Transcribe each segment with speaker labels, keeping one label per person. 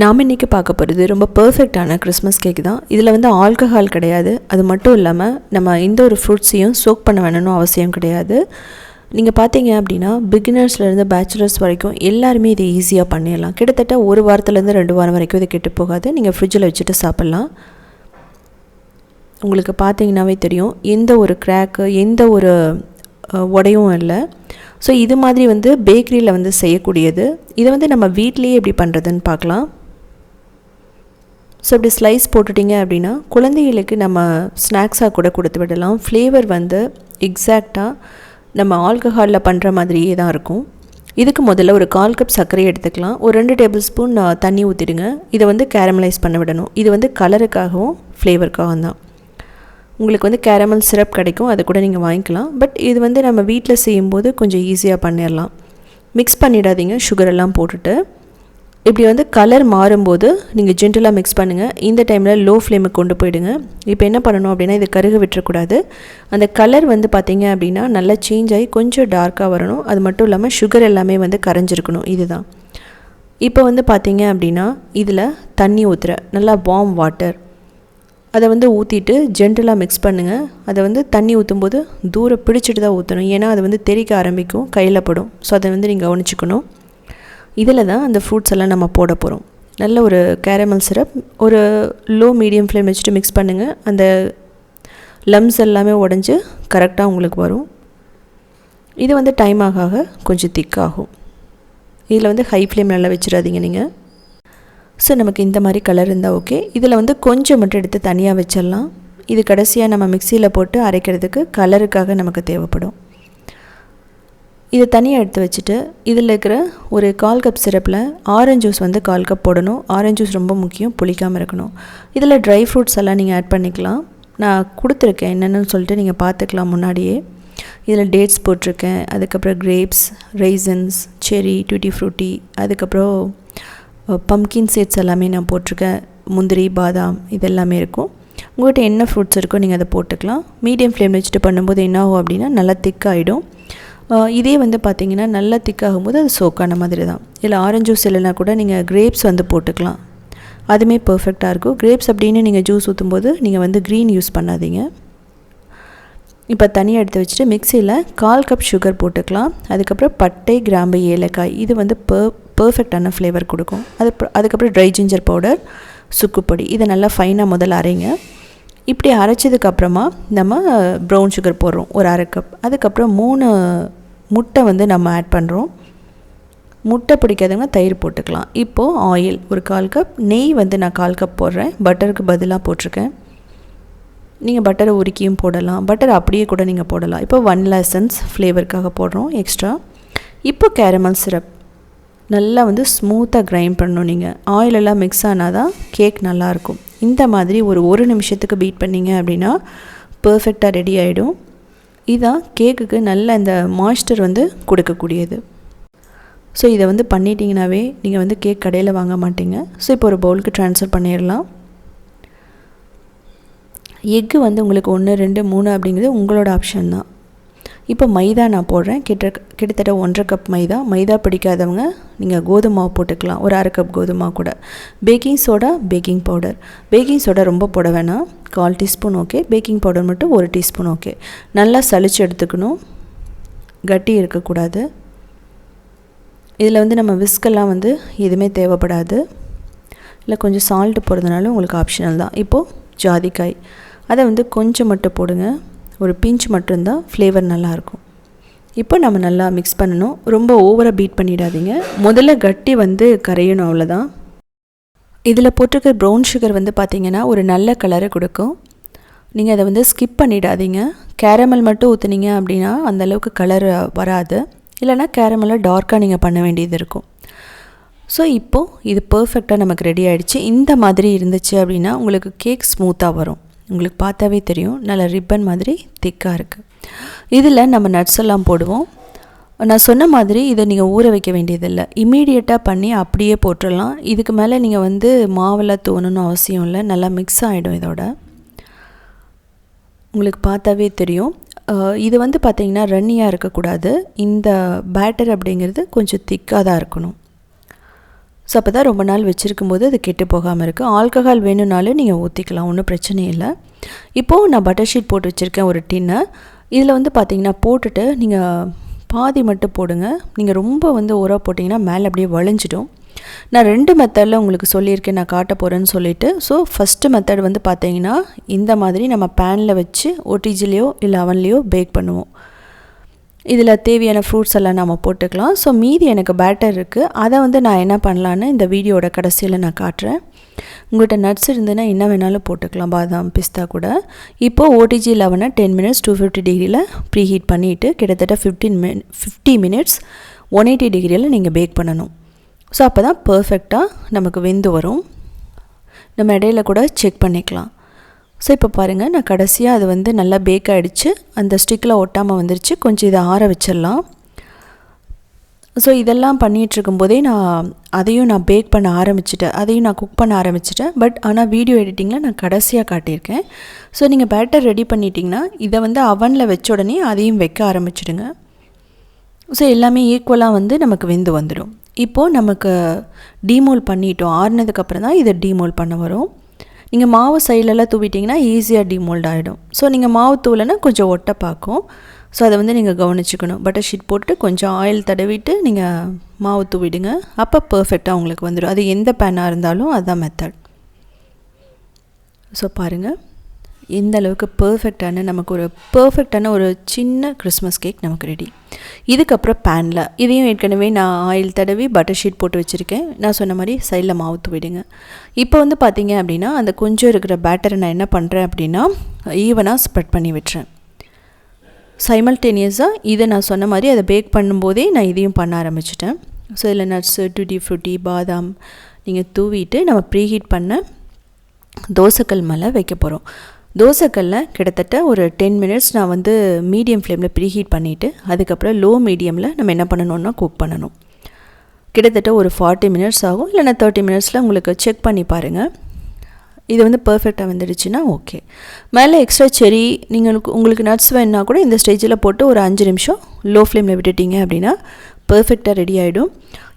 Speaker 1: நாம் இன்றைக்கி பார்க்க போகிறது ரொம்ப பர்ஃபெக்டான கிறிஸ்மஸ் கேக் தான். இதில் வந்து ஆல்கஹால் கிடையாது. அது மட்டும் இல்லாமல் நம்ம எந்த ஒரு ஃப்ரூட்ஸையும் சோக் பண்ண வேணும்னு அவசியம் கிடையாது. நீங்கள் பார்த்தீங்க அப்படின்னா பிகினர்ஸ்லேருந்து பேச்சுலர்ஸ் வரைக்கும் எல்லாருமே இதை ஈஸியாக பண்ணிடலாம். கிட்டத்தட்ட ஒரு வாரத்துலேருந்து ரெண்டு வாரம் வரைக்கும் இது கெட்டு போகாது. நீங்கள் ஃப்ரிட்ஜில் வச்சுட்டு சாப்பிட்லாம். உங்களுக்கு பார்த்தீங்கன்னாவே தெரியும் எந்த ஒரு கிராக்கு எந்த ஒரு உடையும் இல்லை. ஸோ இது மாதிரி வந்து பேக்கரியில் வந்து செய்யக்கூடியது. இதை வந்து நம்ம வீட்லேயே எப்படி பண்ணுறதுன்னு பார்க்கலாம். ஸோ இப்படி ஸ்லைஸ் போட்டுட்டிங்க அப்படின்னா குழந்தைகளுக்கு நம்ம ஸ்நாக்ஸாக கூட கொடுத்து விடலாம். ஃப்ளேவர் வந்து எக்ஸாக்டாக நம்ம ஆல்கஹாலில் பண்ணுற மாதிரியே தான் இருக்கும். இதுக்கு முதல்ல ஒரு கால் கப் சர்க்கரை எடுத்துக்கலாம். ஒரு ரெண்டு டேபிள் ஸ்பூன் தண்ணி ஊற்றிடுங்க இதை வந்து கேரமலைஸ் பண்ண விடணும். இது வந்து கலருக்காகவும் ஃப்ளேவருக்காகவும் தான். உங்களுக்கு வந்து கேரமல் சிரப் கிடைக்கும். அதை கூட நீங்கள் வாங்கிக்கலாம். பட் இது வந்து நம்ம வீட்டில் செய்யும்போது கொஞ்சம் ஈஸியாக பண்ணிடலாம். மிக்ஸ் பண்ணிடாதீங்க. சுகரெல்லாம் போட்டுட்டு. இப்படி வந்து கலர் மாறும்போது நீங்கள் ஜென்டலாக மிக்ஸ் பண்ணுங்கள் இந்த டைமில் லோ ஃப்ளேமுக்கு கொண்டு போயிடுங்க. இப்போ என்ன பண்ணணும் அப்படின்னா இது கருக விட்டுறக்கூடாது. அந்த கலர் வந்து பார்த்திங்க அப்படின்னா நல்லா சேஞ்ச் ஆகி கொஞ்சம் டார்க்காக வரணும். அது மட்டும் இல்லாமல் சுகர் எல்லாமே வந்து கரைஞ்சிருக்கணும். இதுதான். இப்போ வந்து பார்த்தீங்க அப்படின்னா இதில் தண்ணி ஊற்றுற நல்லா வார்ம் வாட்டர் அதை வந்து ஊற்றிட்டு ஜென்டலாக மிக்ஸ் பண்ணுங்கள் அதை வந்து தண்ணி ஊற்றும்போது தூரம் பிடிச்சிட்டு தான் ஊற்றணும் ஏன்னா அது வந்து தெறிக்க ஆரம்பிக்கும் கையில் படும். ஸோ அதை வந்து நீங்கள் கவனிச்சுக்கணும். இதில் தான் அந்த ஃப்ரூட்ஸ் எல்லாம் நம்ம போட போகிறோம் நல்ல ஒரு கேரமல் சிரப் ஒரு லோ மீடியம் ஃப்ளேம் வச்சுட்டு மிக்ஸ் பண்ணுங்கள் அந்த லம்ஸ் எல்லாமே உடஞ்சி கரெக்டாக உங்களுக்கு வரும். இது வந்து டைம் ஆக ஆக கொஞ்சம் திக்காகும் இதில் வந்து ஹை ஃப்ளேம் நல்லா வச்சிடாதீங்க நீங்கள் ஸோ நமக்கு இந்த மாதிரி கலர் இருந்தால் ஓகே இதில் வந்து கொஞ்சம் மட்டும் எடுத்து தனியாக வச்சிடலாம். இது கடைசியாக நம்ம மிக்சியில் போட்டு அரைக்கிறதுக்கு கலருக்காக நமக்கு தேவைப்படும். இதை தனியாக எடுத்து வச்சுட்டு இதில் இருக்கிற ஒரு கால் கப் சிரப்பில் ஆரஞ்சு ஜூஸ் வந்து கால் கப் போடணும். ஆரஞ்சு ஜூஸ் ரொம்ப முக்கியம் புளிக்காமல் இருக்கணும். இதில் ட்ரை ஃப்ரூட்ஸ் எல்லாம் நீங்கள் ஆட் பண்ணிக்கலாம். நான் கொடுத்துருக்கேன். என்னென்னு சொல்லிட்டு நீங்கள் பார்த்துக்கலாம் முன்னாடியே. இதில் டேட்ஸ் போட்டிருக்கேன். அதுக்கப்புறம் grapes raisins cherry tutti frutti அதுக்கப்புறம் பம்கின் சீட்ஸ் எல்லாமே நான் போட்டிருக்கேன். முந்திரி பாதாம் இதெல்லாமே இருக்கும். உங்கள்கிட்ட என்ன ஃப்ரூட்ஸ் இருக்கோ நீங்கள் அதை போட்டுக்கலாம். மீடியம் ஃப்ளேமில் வச்சுட்டு பண்ணும்போது என்ன ஆகும் அப்படின்னா நல்லா திக்காகிடும் இதே வந்து பார்த்தீங்கன்னா நல்லா திக்காகும்போது அது சோக்கான மாதிரி தான் இல்லை ஆரஞ்சு ஜூஸ் இல்லைனா கூட நீங்கள் கிரேப்ஸ் வந்து போட்டுக்கலாம். அதுவுமே பர்ஃபெக்டாக இருக்கும். கிரேப்ஸ் அப்படின்னு நீங்கள் ஜூஸ் ஊற்றும் போது நீங்கள் வந்து க்ரீன் யூஸ் பண்ணாதீங்க. இப்போ தனியாக எடுத்து வச்சுட்டு மிக்சியில் கால் கப் சுகர் போட்டுக்கலாம். அதுக்கப்புறம் பட்டை கிராம்பு ஏலக்காய் இது வந்து பர் பர்ஃபெக்டான ஃப்ளேவர் கொடுக்கும். அது அதுக்கப்புறம் ட்ரை ஜிஞ்சர் பவுடர் சுக்குப்பொடி இதை நல்லா ஃபைனாக முதல்ல அரைங்க. இப்படி அரைச்சதுக்கப்புறமா நம்ம ப்ரௌன் சுகர் போடுறோம். ஒரு அரை கப் அதுக்கப்புறம் மூணு முட்டை வந்து நம்ம ஆட் பண்ணுறோம் முட்டை பிடிக்காதவங்க தயிர் போட்டுக்கலாம். இப்போது ஆயில் ஒரு கால் கப் நெய் வந்து நான் கால் கப் போடுறேன். பட்டருக்கு பதிலாக போட்டிருக்கேன். நீங்கள் பட்டரை உருக்கியும் போடலாம். பட்டர் அப்படியே கூட நீங்கள் போடலாம். இப்போ ஒன் லெசன்ஸ் ஃப்ளேவருக்காக போடுறோம். எக்ஸ்ட்ரா இப்போ கேரமல் சிரப் நல்லா வந்து ஸ்மூத்தாக கிரைண்ட் பண்ணணும் நீங்கள் ஆயிலெல்லாம் மிக்ஸ் ஆனால் தான் கேக் நல்லாயிருக்கும் இந்த மாதிரி ஒரு ஒரு நிமிஷத்துக்கு பீட் பண்ணிங்க அப்படின்னா பர்ஃபெக்டாக ரெடி ஆகிடும் இதான் கேக்குக்கு நல்ல இந்த மாய்ஸ்டர் வந்து கொடுக்கக்கூடியது. ஸோ இதை வந்து பண்ணிட்டீங்கனாவே நீங்கள் வந்து கேக் கடையில் வாங்க மாட்டீங்க. ஸோ இப்போ ஒரு பவுலுக்கு ட்ரான்ஸ்ஃபர் பண்ணிடலாம். எக்கு வந்து உங்களுக்கு ஒன்று ரெண்டு மூணு அப்படிங்கிறது உங்களோட ஆப்ஷன் தான். இப்போ மைதா நான் போடுறேன். கிட்ட கிட்டத்தட்ட ஒன்றரை கப் மைதா. மைதா பிடிக்காதவங்க நீங்கள் கோதுமை மாவு போட்டுக்கலாம். ஒரு அரை கப் கோதுமை கூட. Baking soda baking powder baking soda ரொம்ப போட வேணாம். கால் டீஸ்பூன் ஓகே பேக்கிங் பவுடர் மட்டும் ஒரு டீஸ்பூன் ஓகே நல்லா சளிச்சு எடுத்துக்கணும். கட்டி இருக்கக்கூடாது. இதில் வந்து நம்ம விஸ்கெல்லாம் வந்து எதுவுமே தேவைப்படாது. இல்லை கொஞ்சம் சால்ட்டு போடுறதுனால உங்களுக்கு ஆப்ஷனல் தான். இப்போது ஜாதிக்காய். அதை வந்து கொஞ்சம் மட்டும் போடுங்க. ஒரு பிஞ்ச் மட்டும்தான் ஃப்ளேவர் நல்லாயிருக்கும் இப்போ நம்ம நல்லா மிக்ஸ் பண்ணணும். ரொம்ப ஓவராக பீட் பண்ணிடாதீங்க. முதல்ல கட்டி வந்து கரையணும் அவ்வளோதான் இதில் போட்டிருக்கிற ப்ரௌன் சுகர் வந்து பார்த்திங்கன்னா ஒரு நல்ல கலரை கொடுக்கும். நீங்கள் அதை வந்து ஸ்கிப் பண்ணிடாதீங்க. கேரமல் மட்டும் ஊற்றுனீங்க அப்படின்னா அந்தளவுக்கு கலர் வராது. இல்லைனா கேரமலை டார்க்காக நீங்கள் பண்ண வேண்டியது இருக்கும். ஸோ இப்போது இது பர்ஃபெக்டாக நமக்கு ரெடி ஆகிடுச்சு இந்த மாதிரி இருந்துச்சு அப்படின்னா உங்களுக்கு கேக் ஸ்மூத்தாக வரும். உங்களுக்கு பார்த்தாவே தெரியும். நல்ல ரிப்பன் மாதிரி திக்காக இருக்குது இதில் நம்ம நட்ஸ் எல்லாம் போடுவோம். நான் சொன்ன மாதிரி இதை நீங்கள் ஊற வைக்க வேண்டியதில்லை. இமீடியட்டாக பண்ணி அப்படியே போட்டுடலாம். இதுக்கு மேலே நீங்கள் வந்து மாவெல்லாம் தோணுன்னு அவசியம் இல்லை. நல்லா மிக்ஸ் ஆகிடும் இதோட. உங்களுக்கு பார்த்தாவே தெரியும். இது வந்து பார்த்திங்கன்னா ரன்னியாக இருக்கக்கூடாது. இந்த பேட்டர் அப்படிங்கிறது கொஞ்சம் திக்காக தான் இருக்கணும். ஸோ அப்போ தான் ரொம்ப நாள் வச்சுருக்கும் போது அது கெட்டு போகாமல் இருக்குது ஆல்கஹால் வேணும்னாலும் நீங்கள் ஊற்றிக்கலாம் ஒன்றும் பிரச்சனை இல்லை. இப்போது நான் பட்டர் ஷீட் போட்டு வச்சுருக்கேன் ஒரு டின்னை இதில் வந்து பார்த்தீங்கன்னா போட்டுட்டு நீங்கள் பாதி மட்டும் போடுங்க. நீங்கள் ரொம்ப வந்து உரம் போட்டிங்கன்னா மேலே அப்படியே வளைஞ்சிடும். நான் ரெண்டு மெத்தடில் உங்களுக்கு சொல்லியிருக்கேன் நான் காட்ட போகிறேன்னு சொல்லிவிட்டு ஸோ ஃபஸ்ட்டு மெத்தட் வந்து பார்த்தீங்கன்னா இந்த மாதிரி நம்ம பேனில் வச்சு ஒட்டிஜிலேயோ இல்லை அவன்லேயோ பேக் பண்ணுவோம். இதில் தேவையான ஃப்ரூட்ஸ் எல்லாம் நம்ம போட்டுக்கலாம். ஸோ மீதி எனக்கு பேட்டர் இருக்குது அதை வந்து நான் என்ன பண்ணலான்னு இந்த வீடியோட கடைசியில் நான் காட்டுறேன். உங்கள்கிட்ட நட்ஸ் இருந்ததுன்னா என்ன வேணாலும் போட்டுக்கலாம். பாதாம் பிஸ்தா கூட. இப்போது ஓடிஜி லெவனை டென் மினிட்ஸ் டூ ஃபிஃப்டி டிகிரியில் ப்ரீ ஹீட் பண்ணிவிட்டு கிட்டத்தட்ட ஃபிஃப்டீன் மின் ஃபிஃப்டி மினிட்ஸ் ஒன் எயிட்டி டிகிரியில் நீங்கள் பேக் பண்ணணும். ஸோ அப்போ தான் பர்ஃபெக்டாக நமக்கு வெந்து வரும். நம்ம இடையில கூட செக் பண்ணிக்கலாம். ஸோ இப்போ பாருங்கள் நான் கடைசியாக அது வந்து நல்லா பேக் ஆகிடுச்சு அந்த ஸ்டிக்கில் ஒட்டாமல் வந்துருச்சு. கொஞ்சம் இதை ஆற வச்சிடலாம். ஸோ இதெல்லாம் பண்ணிகிட்டு இருக்கும்போதே நான் அதையும் நான் பேக் பண்ண ஆரம்பிச்சிட்டேன். அதையும் நான் குக் பண்ண ஆரம்பிச்சிட்டேன். பட் ஆனால் வீடியோ எடிட்டிங்கில் நான் கடைசியாக காட்டியிருக்கேன். ஸோ நீங்கள் பேட்டர் ரெடி பண்ணிட்டீங்கன்னா இதை வந்து அவனில் வச்ச உடனே அதையும் வைக்க ஆரம்பிச்சிடுங்க. ஸோ எல்லாமே ஈக்குவலாக வந்து நமக்கு வெந்து வந்துடும் இப்போது நமக்கு டீமோல் பண்ணிட்டோம். ஆறுனதுக்கப்புறம் தான் இதை டீமோல் பண்ண வரும். நீங்கள் மாவு சைடிலலாம் தூவிட்டிங்கன்னா ஈஸியாக டிமோல்ட் ஆகிடும் ஸோ நீங்கள் மாவு தூவிலனா கொஞ்சம் ஒட்டை பார்க்கும். ஸோ அதை வந்து நீங்கள் கவனிச்சுக்கணும். பட்டர் ஷீட் போட்டு கொஞ்சம் ஆயில் தடவிட்டு நீங்கள் மாவு தூவிடுங்க. அப்போ பர்ஃபெக்டாக உங்களுக்கு வந்துடும். அது எந்த பேனாக இருந்தாலும் அதுதான் மெத்தட் ஸோ பாருங்கள் எந்த அளவுக்கு பர்ஃபெக்டான நமக்கு ஒரு பர்ஃபெக்டான ஒரு சின்ன கிறிஸ்மஸ் கேக் நமக்கு ரெடி இதுக்கப்புறம் பேனில் இதையும் ஏற்கனவே நான் ஆயில் தடவி பட்டர் ஷீட் போட்டு வச்சுருக்கேன். நான் சொன்ன மாதிரி சைடில் மாவு விடுங்க இப்போ வந்து பார்த்தீங்க அப்படின்னா அந்த கொஞ்சம் இருக்கிற பேட்டரை நான் என்ன பண்ணுறேன் அப்படின்னா ஈவனாக ஸ்ப்ரெட் பண்ணி விட்டுறேன். சைமல்டேனியஸாக இதை நான் சொன்ன மாதிரி அதை பேக் பண்ணும்போதே நான் இதையும் பண்ண ஆரம்பிச்சிட்டேன். ஸோ இதில் நட்ஸு டுட்டி ஃப்ரூட்டி பாதாம் நீங்கள் தூவிட்டு நம்ம ப்ரீஹீட் பண்ண தோசைக்கல் மேலே வைக்க போகிறோம் தோசைக்கல்லில் கிட்டத்தட்ட ஒரு டென் மினிட்ஸ் நான் வந்து மீடியம் ஃப்ளேமில் ப்ரீஹீட் பண்ணிவிட்டு அதுக்கப்புறம் லோ மீடியமில் நம்ம என்ன பண்ணணும்னா குக் பண்ணணும். கிட்டத்தட்ட ஒரு ஃபார்ட்டி மினிட்ஸ் ஆகும். இல்லைனா தேர்ட்டி மினிட்ஸில் உங்களுக்கு செக் பண்ணி பாருங்கள் இது வந்து பர்ஃபெக்டாக வந்துடுச்சுன்னா ஓகே மேலே எக்ஸ்ட்ரா செரி நீங்கள் உங்களுக்கு நட்ஸ் வேணுன்னா கூட இந்த ஸ்டேஜில் போட்டு ஒரு அஞ்சு நிமிஷம் லோ ஃப்ளேமில் விட்டுட்டிங்க அப்படின்னா பர்ஃபெக்டாக ரெடி ஆகிடும்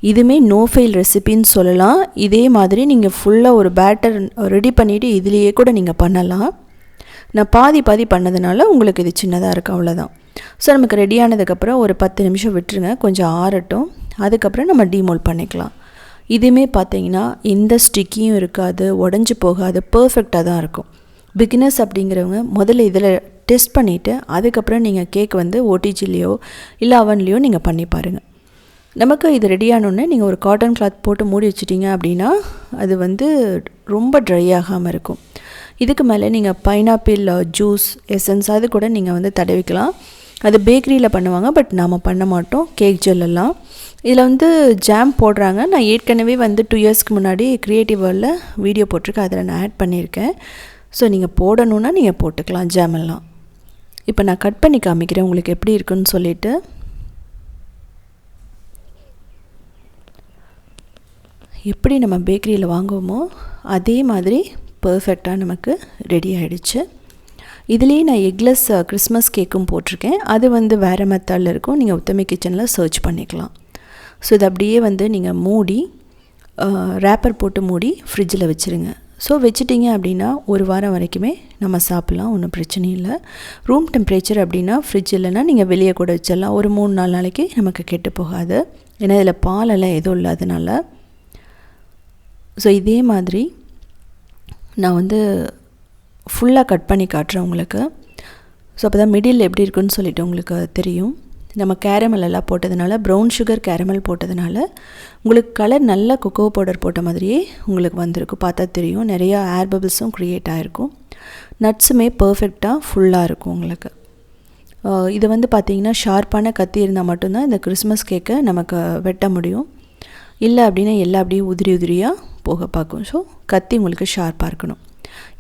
Speaker 1: இதுவுமே நோ ஃபெயில் ரெசிபின்னு சொல்லலாம். இதே மாதிரி நீங்கள் ஃபுல்லாக ஒரு பேட்டர் ரெடி பண்ணிவிட்டு இதுலேயே கூட நீங்கள் பண்ணலாம். நான் பாதி பாதி பண்ணதுனால உங்களுக்கு இது சின்னதாக இருக்குது அவ்வளோதான் ஸோ நமக்கு ரெடியானதுக்கப்புறம் ஒரு பத்து நிமிஷம் விட்டுருங்க கொஞ்சம் ஆறட்டும். அதுக்கப்புறம் நம்ம டீமோல் பண்ணிக்கலாம். இதுவுமே பார்த்தீங்கன்னா எந்த ஸ்டிக்கியும் இருக்காது உடஞ்சி போகாது பர்ஃபெக்டாக தான் இருக்கும். பிகினர்ஸ் அப்படிங்கிறவங்க முதல்ல இதில் டெஸ்ட் பண்ணிவிட்டு அதுக்கப்புறம் நீங்கள் கேக் வந்து ஓடிஜிலேயோ இல்லை அவன்லேயோ நீங்கள் பண்ணி பாருங்கள் நமக்கு இது ரெடியானோடனே நீங்கள் ஒரு காட்டன் கிளாத் போட்டு மூடி வச்சிட்டிங்க அப்படின்னா அது வந்து ரொம்ப ட்ரை ஆகாமல் இருக்கும். இதுக்கு மேலே நீங்கள் பைனாப்பிள் ஜூஸ் எசன்ஸ் அது கூட நீங்கள் வந்து தடவிக்கலாம். அது பேக்கரியில் பண்ணுவாங்க பட் நாம் பண்ண மாட்டோம். கேக் ஜெல்லெல்லாம் இதில் வந்து ஜாம் போடுறாங்க. நான் ஏற்கனவே வந்து டூ இயர்ஸ்க்கு முன்னாடி க்ரியேட்டிவ் வேர்ல்டில் வீடியோ போட்டிருக்கேன். அதில் நான் ஆட் பண்ணியிருக்கேன். ஸோ நீங்கள் போடணுன்னா நீங்கள் போட்டுக்கலாம் ஜாம் எல்லாம். இப்போ நான் கட் பண்ணி காமிக்கிறேன். உங்களுக்கு எப்படி இருக்குன்னு சொல்லிவிட்டு எப்படி நம்ம பேக்கரியில் வாங்குவோமோ அதே மாதிரி பர்ஃபெக்டாக நமக்கு ரெடி ஆகிடுச்சு இதுலேயே நான் எக்லெஸ் கிறிஸ்மஸ் கேக்கும் போட்டிருக்கேன். அது வந்து வேறு மெத்தடில் இருக்கும். நீங்கள் உத்தமி கிச்சனில் சர்ச் பண்ணிக்கலாம். ஸோ இது அப்படியே வந்து நீங்கள் மூடி uh, ரேப்பர் போட்டு மூடி ஃப்ரிட்ஜில் வச்சுருங்க. ஸோ வச்சுட்டிங்க அப்படின்னா ஒரு வாரம் வரைக்குமே நம்ம சாப்பிட்லாம். ஒன்றும் பிரச்சனை இல்லை. ரூம் டெம்பரேச்சர் அப்படின்னா ஃப்ரிட்ஜ் இல்லைன்னா நீங்கள் வெளியே கூட வச்சிடலாம். ஒரு மூணு நாலு நாளைக்கு நமக்கு கெட்டு போகாது. ஏன்னா இதில் பாலெல்லாம் எதுவும் இல்லாதனால. ஸோ இதே மாதிரி நான் வந்து ஃபுல்லாக கட் பண்ணி காட்டுறேன் உங்களுக்கு. ஸோ அப்போ தான் மிடில் எப்படி இருக்குன்னு சொல்லிட்டு உங்களுக்கு தெரியும். நம்ம கேரமல் எல்லாம் போட்டதுனால ப்ரௌன் சுகர் கேரமல் போட்டதுனால உங்களுக்கு கலர் நல்ல கொக்கோ பவுடர் போட்ட மாதிரியே உங்களுக்கு வந்திருக்கும் பார்த்தா தெரியும். நிறையா ஏர் பபிள்ஸும் க்ரியேட் ஆகிருக்கும் நட்ஸுமே பர்ஃபெக்டாக ஃபுல்லாக இருக்கும் உங்களுக்கு. இது வந்து பார்த்திங்கன்னா ஷார்ப்பான கத்தி இருந்தால் மட்டும்தான் இந்த கிறிஸ்மஸ் கேக்கை நமக்கு வெட்ட முடியும். இல்லை அப்படின்னா எல்லா அப்படியே உதிரி உதிரியாக போக பார்க்கும். ஸோ கத்தி உங்களுக்கு ஷார்ப்பாக இருக்கணும்.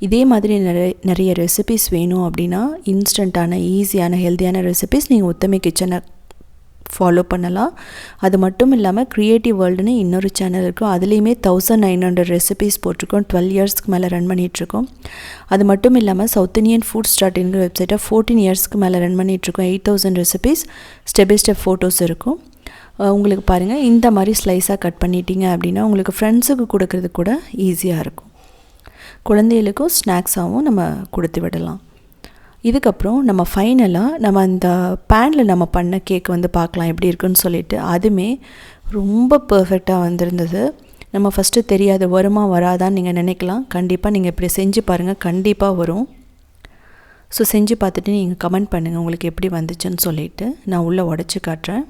Speaker 1: இதே மாதிரி நிறைய நிறைய ரெசிபிஸ் வேணும் அப்படின்னா இன்ஸ்டண்ட்டான ஈஸியான ஹெல்த்தியான ரெசிபிஸ் நீங்கள் உத்தமி கிச்சனை ஃபாலோ பண்ணலாம். அது மட்டும் இல்லாமல் க்ரியேட்டிவ் வேர்ல்டுன்னு இன்னொரு சேனல் இருக்கும் அதுலேயுமே தௌசண்ட் நைன் ஹண்ட்ரட் ரெசிபிஸ் போட்டிருக்கோம். டுவெல் இயர்ஸ்க்கு மேலே ரன் பண்ணிகிட்ருக்கோம் அது மட்டும் இல்லாமல் சவுத் இந்தியன் ஃபுட் ஸ்டார்ட்ங்கிற வெப்சைட்டை ஃபோர்டீன் இயர்ஸ்க்கு மேலே ரன் பண்ணிகிட்ருக்கோம் eight thousand recipes step by step photos இருக்கும். உங்களுக்கு பாருங்கள் இந்த மாதிரி ஸ்லைஸாக கட் பண்ணிட்டீங்க அப்படின்னா உங்களுக்கு ஃப்ரெண்ட்ஸுக்கு கொடுக்கறது கூட ஈஸியாக இருக்கும். குழந்தைகளுக்கும் ஸ்நாக்ஸாகவும் நம்ம கொடுத்து விடலாம். இதுக்கப்புறம் நம்ம ஃபைனலாக நம்ம அந்த பேனில் நம்ம பண்ண கேக் வந்து பார்க்கலாம் எப்படி இருக்குன்னு சொல்லிட்டு அதுவுமே ரொம்ப பர்ஃபெக்டாக வந்திருந்தது. நம்ம ஃபஸ்ட்டு தெரியாது வருமா வராதான்னு நீங்கள் நினைக்கலாம். கண்டிப்பாக நீங்கள் இப்படி செஞ்சு பாருங்கள் கண்டிப்பாக வரும். ஸோ செஞ்சு பார்த்துட்டு நீங்கள் கமெண்ட் பண்ணுங்கள் உங்களுக்கு எப்படி வந்துச்சுன்னு சொல்லிட்டு நான் உள்ளே உடச்சி காட்டுறேன்.